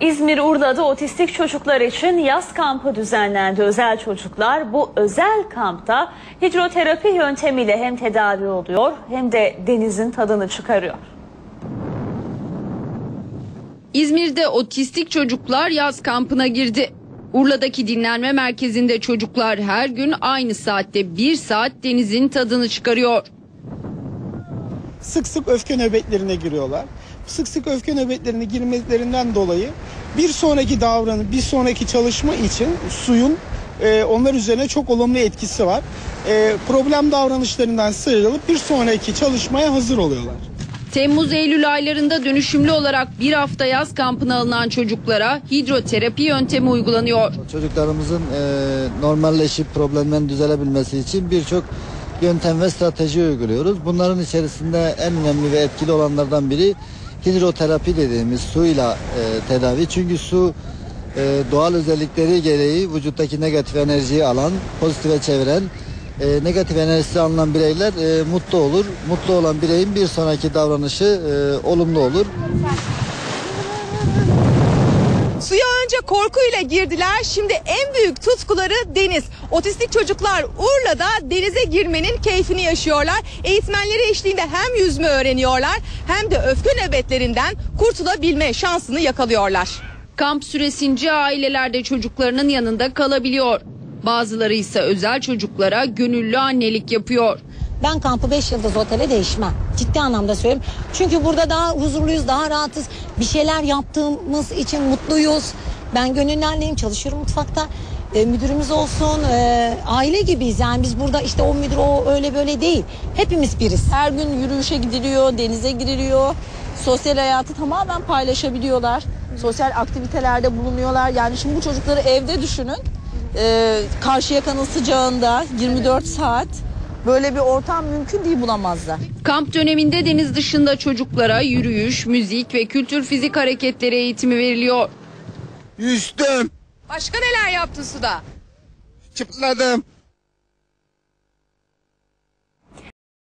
İzmir Urla'da otistik çocuklar için yaz kampı düzenlendi. Özel çocuklar bu özel kampta hidroterapi yöntemiyle hem tedavi oluyor hem de denizin tadını çıkarıyor. İzmir'de otistik çocuklar yaz kampına girdi. Urla'daki dinlenme merkezinde çocuklar her gün aynı saatte bir saat denizin tadını çıkarıyor. Sık sık öfke nöbetlerine giriyorlar. Sık sık öfke nöbetlerine girmelerinden dolayı bir sonraki davranış, bir sonraki çalışma için suyun e, onlar üzerine çok olumlu etkisi var. E, problem davranışlarından sıyrılıp bir sonraki çalışmaya hazır oluyorlar. Temmuz-Eylül aylarında dönüşümlü olarak bir hafta yaz kampına alınan çocuklara hidroterapi yöntemi uygulanıyor. Çocuklarımızın e, normalleşip problemlerin düzelebilmesi için birçok yöntem ve strateji uyguluyoruz. Bunların içerisinde en önemli ve etkili olanlardan biri hidroterapi dediğimiz suyla e, tedavi. Çünkü su e, doğal özellikleri gereği vücuttaki negatif enerjiyi alan, pozitife çeviren, e, negatif enerjisi alınan bireyler e, mutlu olur. Mutlu olan bireyin bir sonraki davranışı e, olumlu olur. Suya önce korkuyla girdiler. Şimdi en büyük tutkuları deniz. Otistik çocuklar Urla'da denize girmenin keyfini yaşıyorlar. Eğitmenleri eşliğinde hem yüzme öğreniyorlar hem de öfke nöbetlerinden kurtulabilme şansını yakalıyorlar. Kamp süresince aileler de çocuklarının yanında kalabiliyor. Bazıları ise özel çocuklara gönüllü annelik yapıyor. Ben kampı 5 yıldız otele değişmem. Ciddi anlamda söylüyorum. Çünkü burada daha huzurluyuz, daha rahatız. Bir şeyler yaptığımız için mutluyuz. Ben gönüllü anneyim, çalışıyorum mutfakta. E, müdürümüz olsun, e, aile gibiyiz. Yani biz burada işte o müdür, o öyle böyle değil. Hepimiz biriz. Her gün yürüyüşe gidiliyor, denize giriliyor. Sosyal hayatı tamamen paylaşabiliyorlar. Sosyal aktivitelerde bulunuyorlar. Yani şimdi bu çocukları evde düşünün. Ee, Karşıyaka'nın sıcağında 24 saat böyle bir ortam mümkün değil bulamazlar. Kamp döneminde deniz dışında çocuklara yürüyüş, müzik ve kültür fizik hareketleri eğitimi veriliyor. Yüzdüm, Başka neler yaptın suda? çıpladım,